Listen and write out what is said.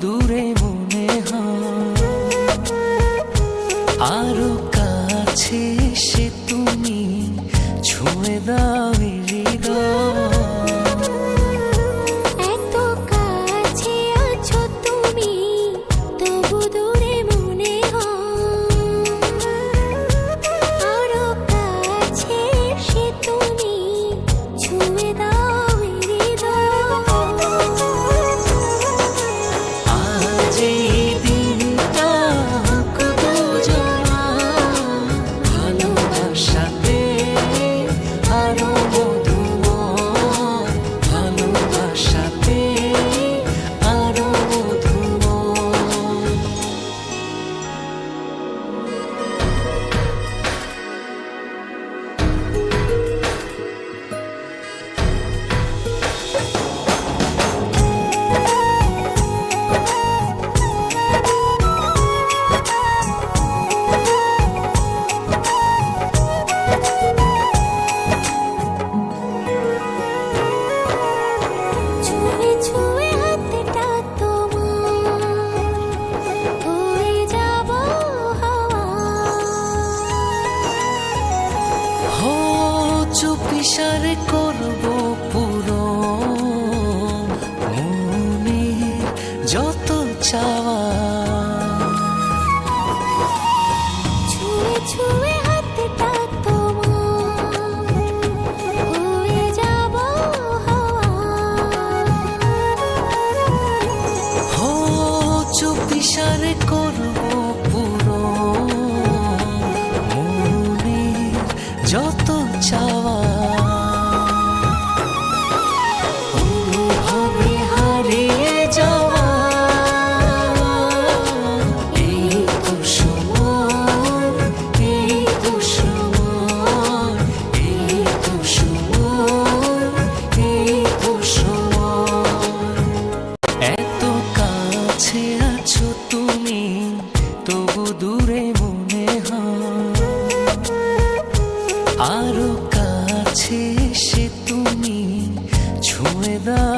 দূরে মনে হয়। আরও কাছে সে তুমি ছুঁয়ে দাও। চুপিসার করব পুরো। মনে যত চা করো। আরও কাছে সে তুমি ছুঁয়ে দাও।